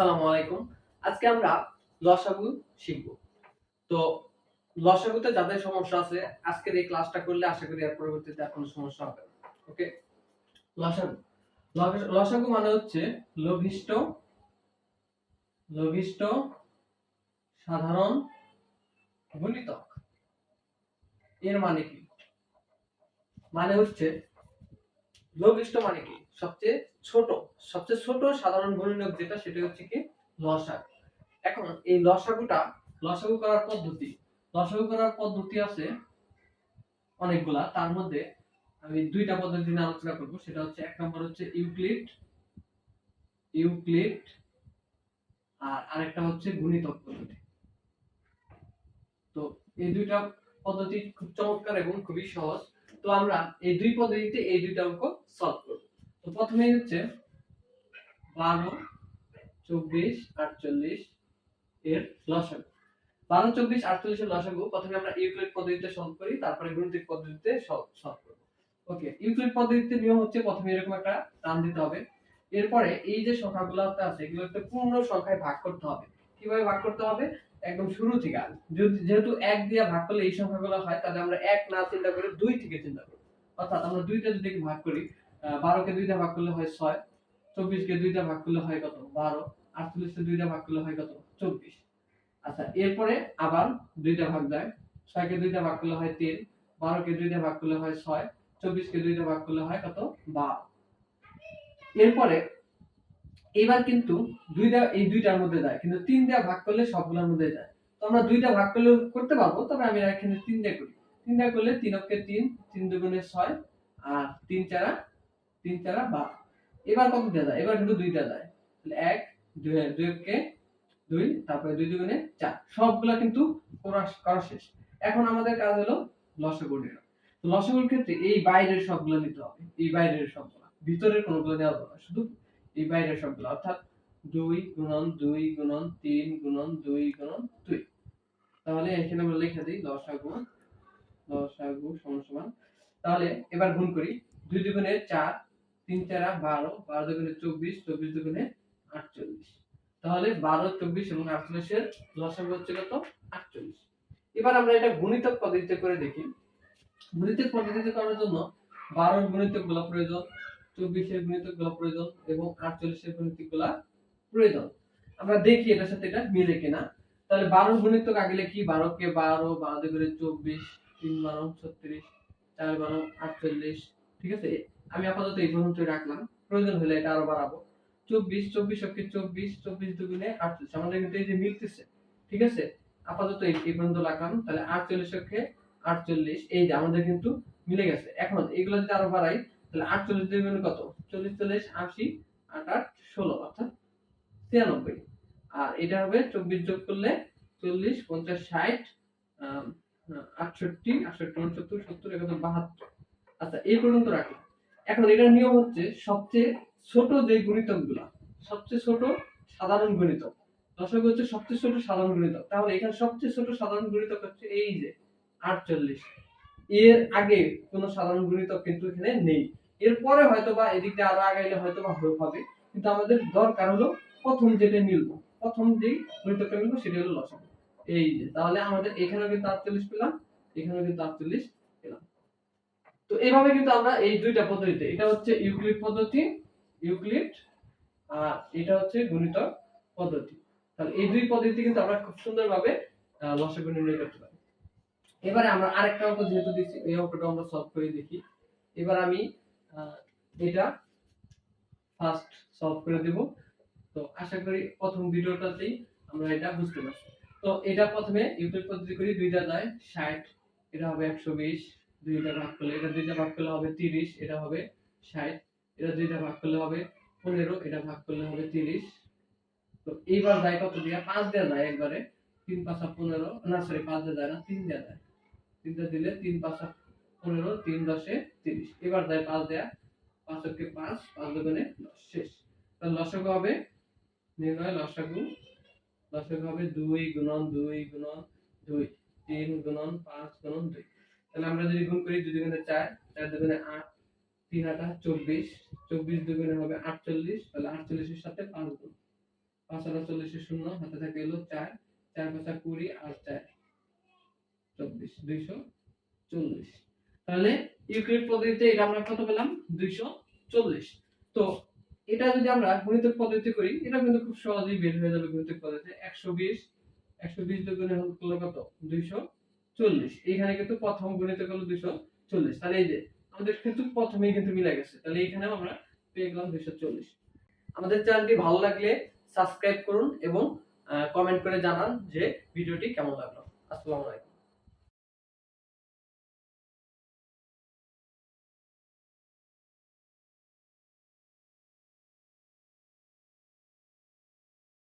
আসসালামু আলাইকুম। আজকে আমরা লসাগু শিখব। তো লসাগুতে যাদের সমস্যা আছে, আজকের এই ক্লাসটা করলে আশা করি এর পরবর্তীতে আর কোনো সমস্যা হবে না। ওকে লসাগু। লসাগু মানে হচ্ছে লঘিষ্ঠ লঘিষ্ঠ, সাধারণ, গুণিতক। এর মানে কি? মানে হচ্ছে লঘিষ্ঠ মানে কি? সবচেয়ে ছোট সবচেয়ে ছোট সাধারণ গুণনীয়ক যেটা সেটা হচ্ছে কি? লসাগু। এখন এই লসাগুটা, লসাগু করার পদ্ধতি, লসাগু করার পদ্ধতি আছে অনেকগুলা। তার মধ্যে আমি দুইটা পদ্ধতি নিয়ে আলোচনা করব। সেটা হচ্ছে এক নম্বর হচ্ছে ইউক্লিড ইউক্লিড, আর আরেকটা হচ্ছে গুণিতক পদ্ধতি। তো এই দুইটা পদ্ধতি খুব চমৎকার এবং খুবই সহজ। তো আমরা এই দুই পদ্ধতিতে এই দুইটা অঙ্ক সলভ করব। তো প্রথমেই হচ্ছে বারো, চব্বিশ, আটচল্লিশ এর লসাগু। বারো, চব্বিশ আটচল্লিশ এর লসাগু। প্রথমে আমরা ইউক্লিড পদ্ধতিতে সলভ করি, তারপরে গণিতিক পদ্ধতিতে সলভ করব। ওকে, ইউক্লিড পদ্ধতিতে নিয়ম হচ্ছে প্রথমে এরকম একটা টান দিতে হবে। এরপরে এই যে সংখ্যাগুলো আছে, এগুলোকে পূর্ণ সংখ্যায় ভাগ করতে হবে। কীভাবে ভাগ করতে হবে? একদম শুরু থেকে যদি- যেহেতু এক দিয়ে ভাগ করলে এই সংখ্যাগুলো হয়, তাহলে আমরা এক না চিন্তা করে দুই থেকে চিন্তা করব অর্থাৎ আমরা দুইটা যদি ভাগ করি বারোকে দুইটা ভাগ করলে হয় ছয়, চব্বিশকে দুইটা ভাগ করলে হয় কত? বারো, আটচল্লিশকে দুইটা ভাগ করলে হয় কত? চব্বিশ। আচ্ছা এরপরে আবার দুইটা ভাগ দেয়। ছয়কে দুইটা ভাগ করলে হয় তিন, বারোকে দুইটা ভাগ করলে হয় ছয়, চব্বিশকে দুইটা ভাগ করলে হয় কত? বারো। এরপরে এবার কিন্তু দুই দুইটা এই দুইটার মধ্যে যায়। কিন্তু তিন দেওয়া ভাগ করলে সবগুলোর মধ্যে যায়। তো আমরা দুইটা ভাগ করলে করতে পারব, তবে আমি এখানে তিন দিয়ে করি। তিন দিয়ে করলে তিন অক্ষে তিন তিন দুগুণে ছয়, আর তিন চারা তিন চারা বারো। এবার কত দেওয়া যায়? এবার কিন্তু দুইটা যায়। তাহলে এক, দুই দুই অক্ষে দুই, তারপরে দুই দুগুণে চার। সবগুলা কিন্তু করা শেষ। এখন আমাদের কাজ হলো লসাগু তো লসাগুর ক্ষেত্রে এই বাইরের সবগুলো নিতে হবে। এই বাইরের সবগুলো। ভিতরের কোনগুলো যাবে না। শুধু এই বাইরের অর্থাৎ দুই গুণন দুই গুণন তিন গুণন দুই গুণন দুই। তাহলে এখানে আমরা লিখে দিই লসাগু লসাগু সমান সমান। তাহলে এবার গুণ করি, দুই দুগুণে চার, তিন চারা বারো বারো দুগুণে চব্বিশ চব্বিশ দুগুণে আটচল্লিশ। তাহলে বারো, চব্বিশ এবং আটচল্লিশের লসাগু হচ্ছে কত? আটচল্লিশ। এবার আমরা এটা গুণিতক পদ্ধতিতে করে দেখি। গুণিতক পদ্ধতিতে করার জন্য বারোর গুণিতকগুলা প্রয়োজন। চব্বিশের গুণিতকগুলা প্রয়োজন এবং আটচল্লিশের গুণিতকগুলা প্রয়োজন। আমরা দেখি এটার সাথে এটা মিলে কিনা। তাহলে বারোর গুণিতক আগে লিখি বারো কে বারো বারো দুগুণে চব্বিশ, তিন বারো, ছত্রিশ, চার বারো, আটচল্লিশ, ঠিক আছে? আমি আপাতত এই পর্যন্ত রাখলাম। প্রয়োজন হলে এটা আরও বাড়াবো। চব্বিশ চব্বিশ অক্ষে চব্বিশ চব্বিশ দুগুণে আটচল্লিশ। আমাদের কিন্তু এই যে মিলতেছে, ঠিক আছে? আপাতত এই এই পর্যন্ত রাখলাম। তাহলে আটচল্লিশ অক্ষে আটচল্লিশ, এই যে আমাদের কিন্তু মিলে গেছে। এখন এগুলো যদি আরও বাড়াই তাহলে আটচল্লিশ দুগুণে কত? চল্লিশ চল্লিশ, আশি, আট আট, ষোলো, অর্থাৎ ছিয়ানব্বই। আর এটা হবে চব্বিশ যোগ করলে চল্লিশ, পঞ্চাশ, ষাট আটষট্টি আটষট্টি, উনসত্তর, সত্তর, একাত্তর, বাহাত্তর। আচ্ছা এই পর্যন্ত রাখলাম এখন এটার নিয়ম হচ্ছে সবচেয়ে ছোট যে গুণিতকগুলা সবচেয়ে ছোট সাধারণ গুণিতক দশক হচ্ছে সবচেয়ে ছোট সাধারণ গুণিতক। তাহলে এখানে সবচেয়ে ছোট সাধারণ গুণিতক হচ্ছে এই যে আটচল্লিশ। এর আগে কোনো সাধারণ গুণিতক কিন্তু এখানে নেই। এরপরে হয়তো বা এদিকটা আরও আগাইলে হয়তো বা হবে। কিন্তু আমাদের দরকার হলো প্রথম যেটা মিলবো, প্রথম যেই গুণিতকটা মিলবো সেটা হলো লসাগু। এই যে, তাহলে আমাদের এখানেও কিন্তু আটচল্লিশ পেলাম, এখানেও কিন্তু আটচল্লিশ পেলাম। তো এইভাবে কিন্তু আমরা এই দুইটা পদ্ধতিতে, এটা হচ্ছে ইউক্লিড পদ্ধতি, ইউক্লিড, আর এটা হচ্ছে গণিতক পদ্ধতি। তাহলে এই দুই পদ্ধতি কিন্তু আমরা খুব সুন্দরভাবে লসাগু নির্ণয় করতে পারি। এবারে আমরা আরেকটা অঙ্ক যেহেতু দিচ্ছি, এই অঙ্কটা আমরা সলভ করে দেখি। এবার আমি এটা ফার্স্ট সলভ করে দেব। তো আশা করি প্রথম ভিডিওটাতেই আমরা এটা বুঝতে পারছি। তো এটা প্রথমে ইউটিউব পদ্ধতি করি, দুইটা যায় ষাট, এটা হবে একশো বিশ, দুইটা ভাগ করলে, এটা দুইটা ভাগ করলে হবে তিরিশ, এটা হবে ষাট, এটা দুইটা ভাগ করলে হবে পনেরো, এটা ভাগ করলে হবে তিরিশ। তো এইবার যায় কত দিয়া? পাঁচ দেওয়া যায় একবারে, তিন পাঁচা পনেরো, না সরি পাঁচ দেওয়া যায় না, তিন দেওয়া যায়। তিনটা দিলে তিন পাঁচা পনেরো, তিন দশে তিরিশ। এবার দেয় পাঁচ দেয়া, পাঁচ অক্ষে পাঁচ পাঁচ দোকানে দশ, শেষ। তাহলে লসাগু হবে, নির্ণয় লসাগু লসাগু হবে দুই গুণন দুই গুণন, দুই, তিন গুণন, পাঁচ গুণন, দুই। তাহলে আমরা যদি গুণ করি দুই দুগুণে চার চার দুগুণে আট, তিন আটা চব্বিশ চব্বিশ দুগুণে হবে আটচল্লিশ, তাহলে আটচল্লিশের সাথে পাঁচ গুণ। পাঁচ হাজার চল্লিশের শূন্য, হাতে থাকে এলো চার চার পাঁচা কুড়ি, আর চার, চব্বিশ, দুইশো চল্লিশ। তাহলে ইউক্লিড পদ্ধতিতে এটা আমরা কত পেলাম? দুইশো চল্লিশ। তো এটা যদি আমরা গণিতের পদ্ধতি করি, এটা কিন্তু খুব সহজেই বের হয়ে যাবে গণিতের পদ্ধতিতে। একশো বিশ একশো বিশ দুগুণে হলো কত? দুইশো চল্লিশ। এইখানে কিন্তু প্রথম গণিতে হলো দুইশো চল্লিশ। তাহলে এই যে, আমাদের কিন্তু প্রথমেই কিন্তু মিলে গেছে। তাহলে এখানেও আমরা পেয়ে গেলাম দুইশো চল্লিশ। আমাদের চ্যানেলটি ভালো লাগলে সাবস্ক্রাইব করুন এবং কমেন্ট করে জানান যে ভিডিওটি কেমন লাগল। আসসালামু আলাইকুম।